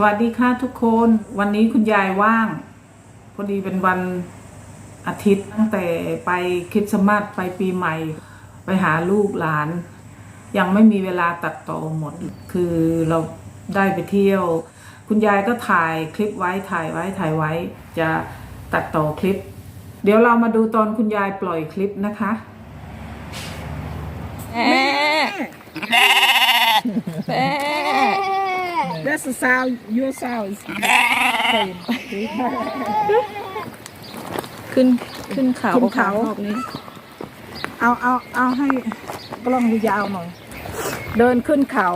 สวัสดีค่ะทุกคนวันนี้คุณยายว่าง พอดีเป็นวันอาทิตย์ตั้งแต่ไปคริสต์มาสไปปีใหม่ ไปหาลูกหลาน ยังไม่มีเวลาตัดต่อหมด คือเราได้ไปเที่ยว คุณยายก็ถ่ายคลิปไว้ถ่ายไว้ถ่ายไว้ จะตัดต่อคลิป เดี๋ยวเรามาดูตอนคุณยายปล่อยคลิปนะคะ That's the sound your sound is ขึ้นขึ้นเขาขึ้นเขา รอบนี้ เอาเอาเอาให้กล้องยาวหน่อย เดินขึ้นเขา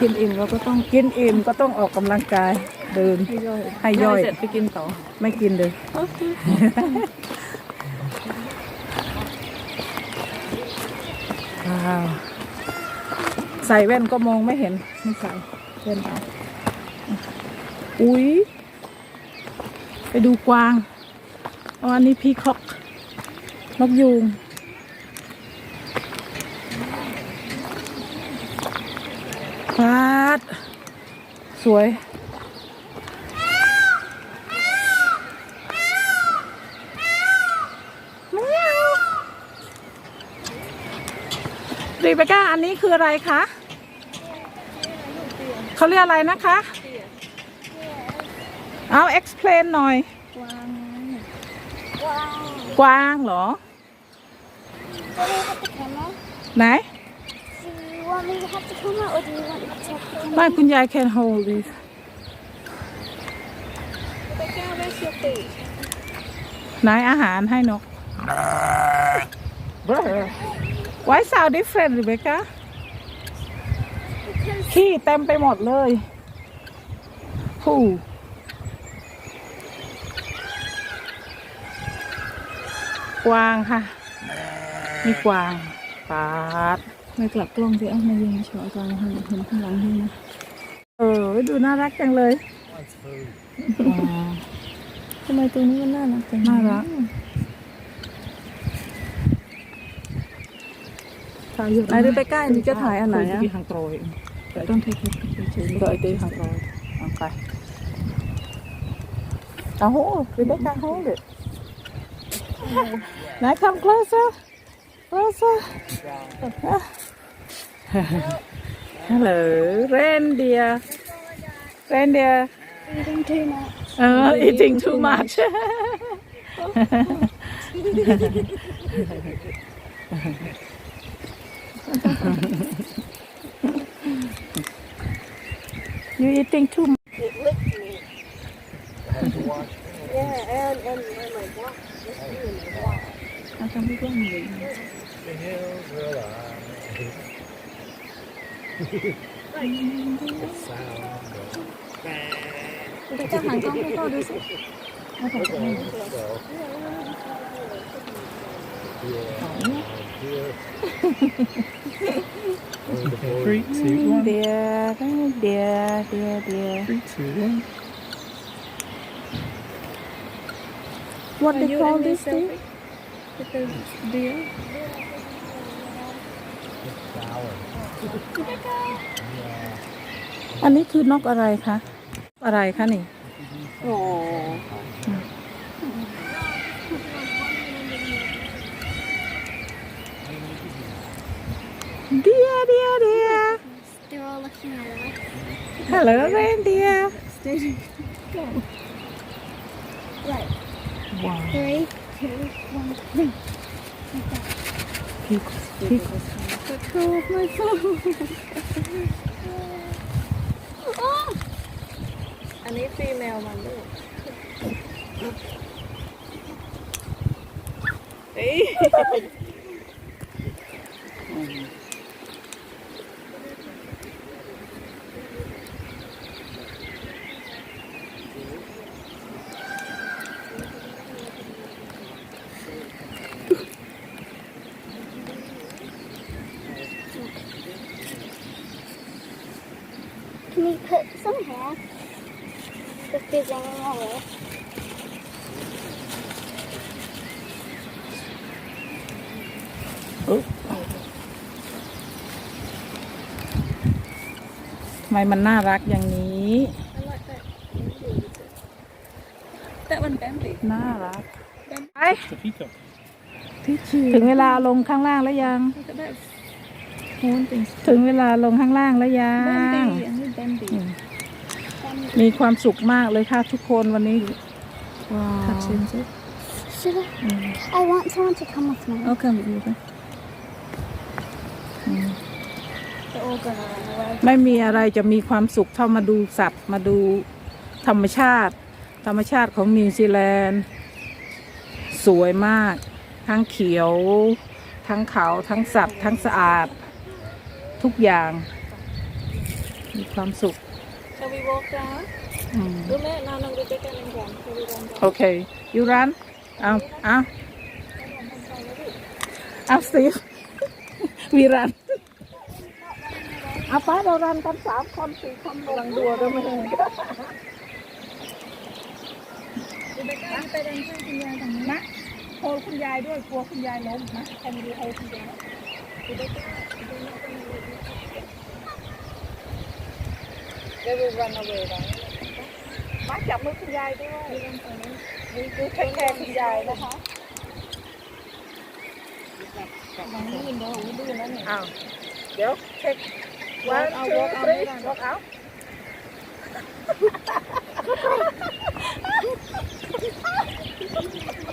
กินอิ่มเราก็ต้องกินอิ่มก็ต้องออกกำลังกาย เดิน ให้ย่อยให้ย่อย เสร็จไปกินต่อไม่กินเลย ว้าว ใส่แว่นก็มองไม่เห็นไม่ใส่แว่นเอาอุ้ยไปดูกวางอันนี้พีคอกนกยูงฟาดสวย รีเบก้าอันนี้คืออะไรคะเขาเรียกอะไรนะคะเอา explain หน่อย กวางกวางเหรอไหน ไม่คุณยาย can hold this ไหนอาหารให้นก Why sound different Rebecca ขี้เต็มไปหมดเลยผู้ กวางค่ะ มีกวางปาดไม่กลับกล้องสิเอ้ามายิงเฉาะกลางเห็นเห็นข้างหลังนี่นะเออ ดูน่ารักจังเลยอ๋อทำไมตัวนี้มันน่ารักจังน่ารักถ่ายเยอะ Này Rebecca, anh cho thải anh này á. Hàng trồi. Trong rồi đi hàng trồi. Ok. Tao hố, Rebecca hố được. Now come closer. Closer. Hello, reindeer. Reindeer. Eating too much. Uh, eating too much. you eating too much It licked me. Yeah, and, and, and my watch. Just you and my watch. ๆเอาทำให้กล้องเลยเดี๋ยวจะหันก ล้องให้พ่อดูสิเอาของตัวเอง Three, two, one. dear dear dear dear Three, two, one. what Are they you call in this this thing selfie? With the deer? อันนี้คือนกอะไรคะ อะไรคะนี่ โอ้ dear dear dear They're all looking at us. hello reindeer Right. wow Three, two, one, three. peak peak Control my phone. oh! อันนี้ฟีเมลมันลูกเฮ้ย Can we put some hair? If there's any more left. ทำไมมันน่ารักอย่างนี้ I like that. That one Bambi. น่ารักไป It's a peacock. ถึงเวลาลงข้างล่างแล้วยัง Look at that horn things. ถึงเวลาลงข้างล่างแล้วยัง Bambi. I need Bambi. มีความสุขมากเลยค่ะทุกคนวันนี้ Wow. Cartoons. eh? Should I? I want someone to come with me. I'll come with you. then. They're all gonna run away. ไม่มีอะไรจะมีความสุขเท่ามาดูสัตว์มาดูธรรมชาติ ธรรมชาติของนิวซีแลนด์ สวยมาก ทั้งเขียว ทั้งเขาทั้งสัตว์ ทั้งสะอาด ทุกอย่าง มีความสุข Shall we walk down? อืม Go there. No, no, go back down and down. Shall we run down? โอเคยูรันเอาเอาเอาสิวีรันเอาป้าเรารันกันสามคนสี่คนกำลังดูเราไม่เห็นนะโคคุณยายด้วยกลัวคุณยายล้มนะใครมาดูโคคุณยายเดี๋ยวรั นเอาไว้นะมาจับมือคุณยายด้วยนี่คือแค่แค่คุณยายนะคะอ้าวเดี๋ยวเช็ค one two three walk out ไป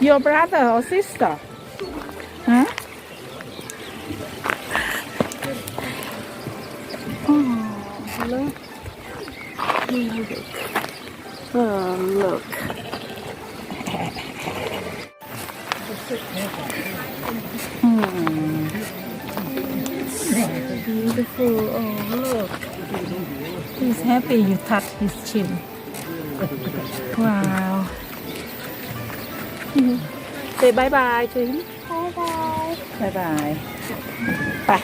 Your brother or sister? Hmm. Beautiful. Oh, look. He's happy you touch his chin. Wow. Say bye bye to him. Bye bye. Bye bye. Bye.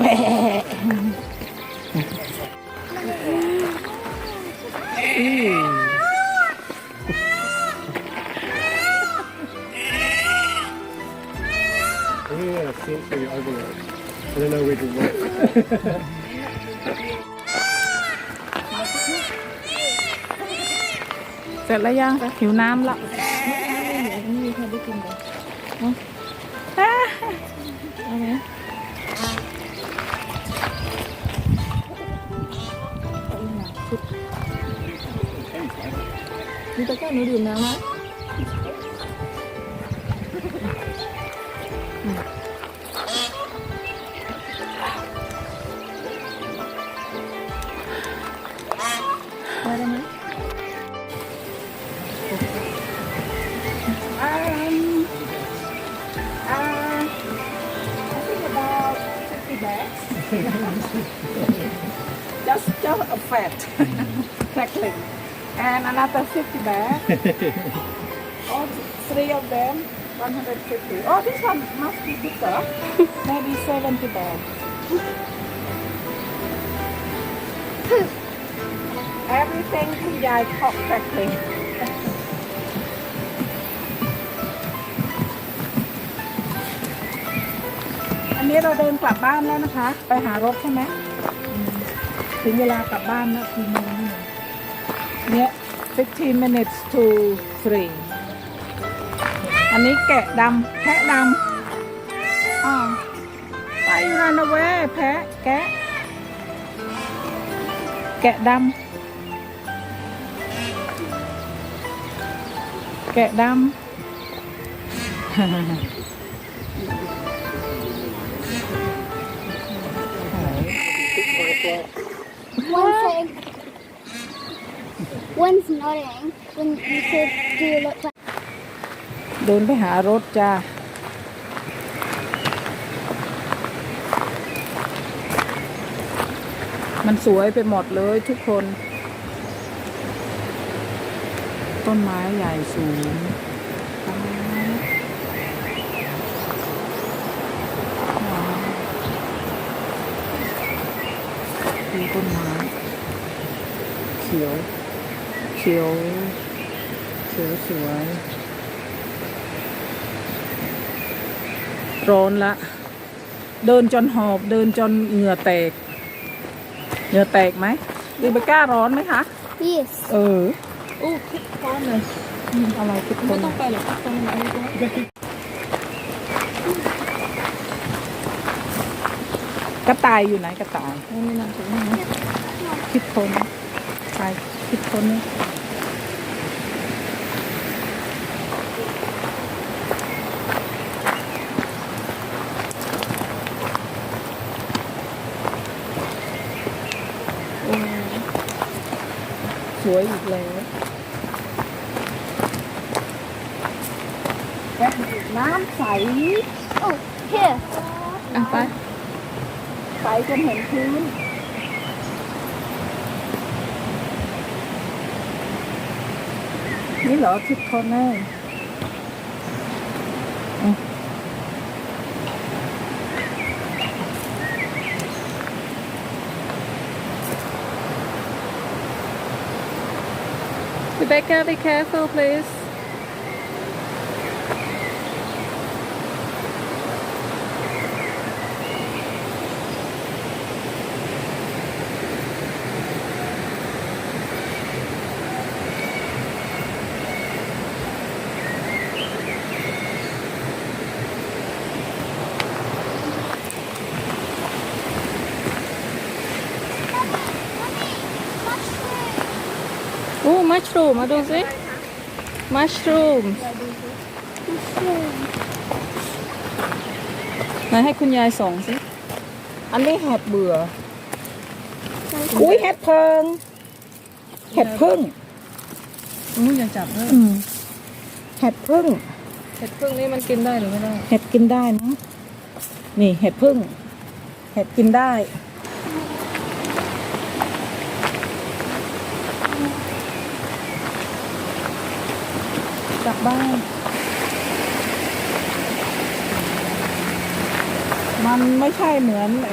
Yeah, sensory overload. I don't know where to look. เสร็จแล้วยังหิวน้ำ fat crackling. And another 50 bags. All three of them, 150. Oh, this one must be bigger. Maybe 70 bags. Everything คุณยายชอบ crackling. อันนี้เราเดินกลับบ้านแล้วนะคะ ไปหารถใช่ไหม ถึงเวลากลับบ้านแล้วคือโมงนี่เนี่ย15 minutes to 3อันนี้แกะดำแพะดำอ้าไปรันเวแพะแกะ แกะดำแกะดำ One thing. One's nodding. When you said, "Do you look like?" เดินไปหารถจ้า มันสวยไปหมดเลยทุกคน ต้นไม้ใหญ่สูง ดูต้นไม้ ขียว เขียว เขียวสวย ร้อนละ เดินจนหอบ เดินจนเหงื่อแตก เหงื่อแตกไหมรีเบคก้าร้อนไหมคะ Yes. เอออู้คลิปก้อนเลยอะไรทุกคไม่นต้องไปหรอกตรงไหนตรงนี้กระต่ายอยู่ไหนกระต่ายไม่นานถึงนี่นะคิดคน ใช่คิดคนนี้สวยอีกแล้วน้ำใส Oh, here. อะไปใสจนเห็นพื้น นี่เหรอทิปคอร์เนอร์ Rebecca be careful please อู้มัช รูมมาดูสิมัชรูมไหนให้คุณยายส่องสิ อันนี้เห็ดเบื่อ อุ้ยเห็ดเพิงเห็ดพึ่งอู้อย่าจับเลยอืมเห็ดพึ่งเห็ดพึ่งนี่มันกินได้หรือไม่ได้ เห็ดกินได้นะ นี่เห็ดพึ่ง เห็ดกินได้ ลับบ้าน มันไม่ใช่เหมือนไอ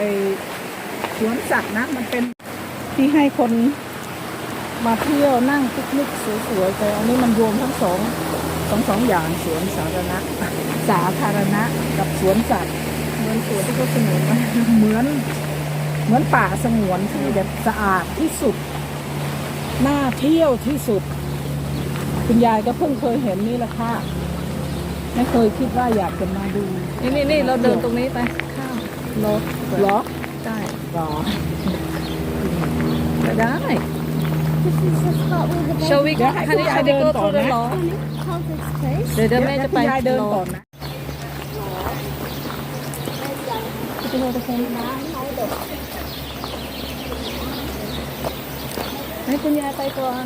สวนสัตว์นะ มันเป็นที่ให้คนมาเที่ยวนั่งปิกนิกสวยๆแต่อันนี้มันรวมทั้งสองสองสองอย่างสวนสาธารณะสาธารณะกับสวนสัตว์เหมือนสวนที่เขาสนุนเหมือนเหมือนป่าสงวนที่แบบสะอาดที่สุดน่าเที่ยวที่สุด คุณยายก็เพิ่งเคยเห็นนี่แหละค่ะ ไม่เคยคิดว่าอยากจะมาดูนี่นี่นี่เราเดินตรงนี้ไป ข้ามเหรอเหรอได้เหรอไปได้ This is the spot where the Shall we Yeah, I honey think I shall we go don't through the know. law How's this place? เดี๋ยวเดี๋ยวแม่จะไปคุณยายเดินรอก่อนนะจะโดนตะเคียนให้คุณยายไปก่อน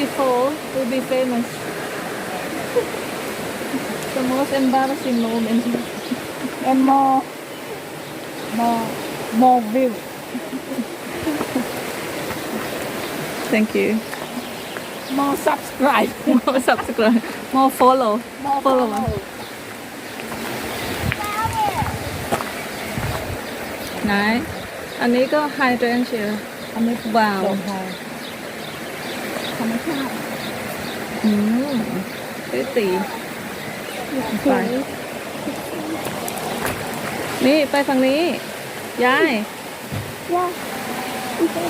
think if we fall we'll be famous the most embarrassing moment and more more more view thank you more subscribe more subscribe more follow more follow follow ไหนอันนี้ก็ hydrangea อันนี้ว้าวลงไทย ธรรมชาติอืมตีตีไปนี่ไปฝั่งนี้ยาย Yeah. Okay.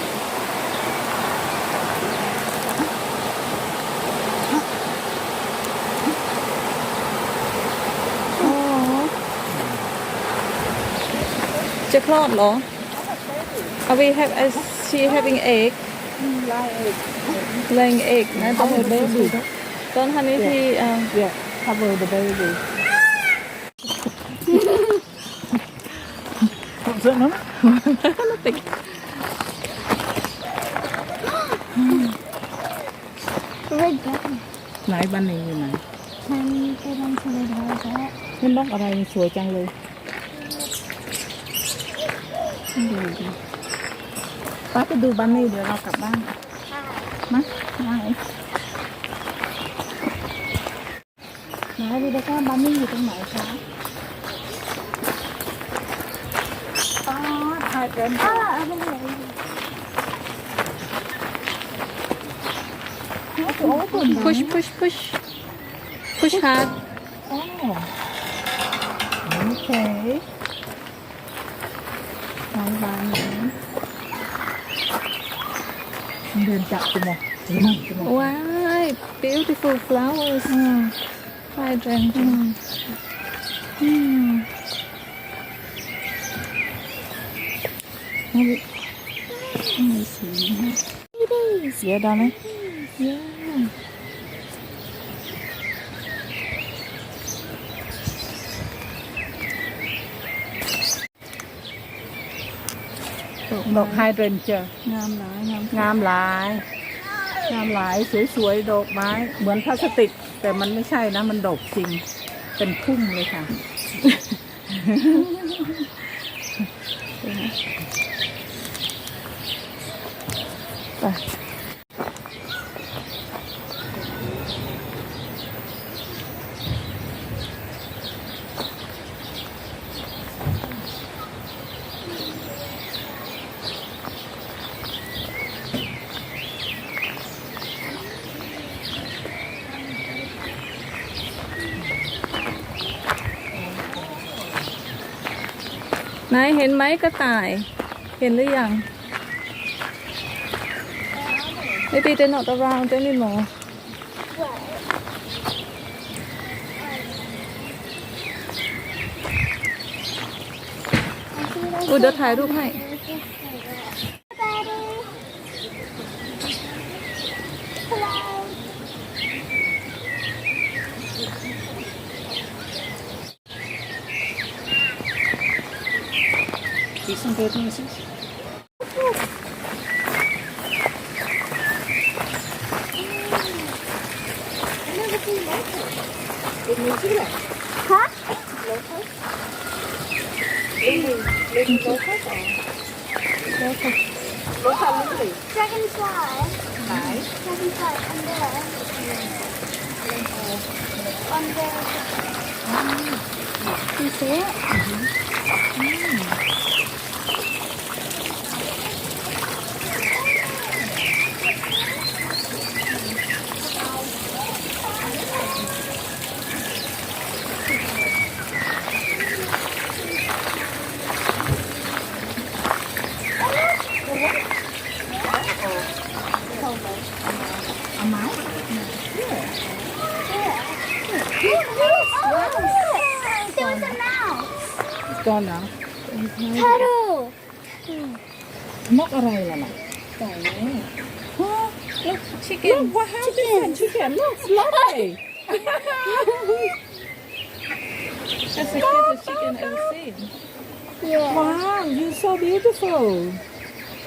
อ๋อจะคลอดเหรอ Are we have is she having egg ไล่เอก laying egg นะ Cover baby ตอนทันนี้ที่อ่า yeah cover the baby เสื้อนั้นติด Red button. ไหนบันนี่อยู่ไหน Can you get onto the door that? นี่น ป้าไปดูบันนี่เดี๋ยวเรากลับบ้านมาไหนไหนดูดิค่ะบันนี่อยู่ตรงไหนคะป้าถ่ายเป็น Ah, over here. โอ้ตุ่น push push push push hard โอ้โอเคบายบายเดินจับจุมอกจุมอกจุมอก Wow, beautiful flowers. Hydrangea. นี่มีสีนะเสีย ดายไหม Yeah. ดอกไฮเดรนเจอ งามหลายงามงามหลาย งามหลายสวยๆดอกไม้ เหมือนพลาสติก แต่มันไม่ใช่นะ มันดอกจริง เป็นพุ่มเลยค่ะ ไป เห็นไหมกระต่าย เห็นหรือยัง Maybe they're not around anymore. What? อุยเดี๋ยวถ่ายรูปให้ 내려오지. 하? Dragonfly. Dragonfly under. Under. You see it? ะ Look, chicken. Look what happened chicken look lovely That's the cutest chicken I've ever seen. Yeah. wow you so beautiful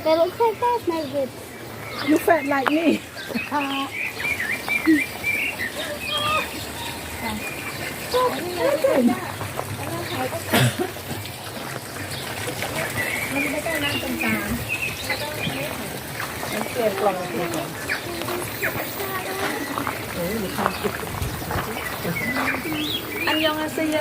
They look like there's no ribs. you fat like me อันยองอา เซโย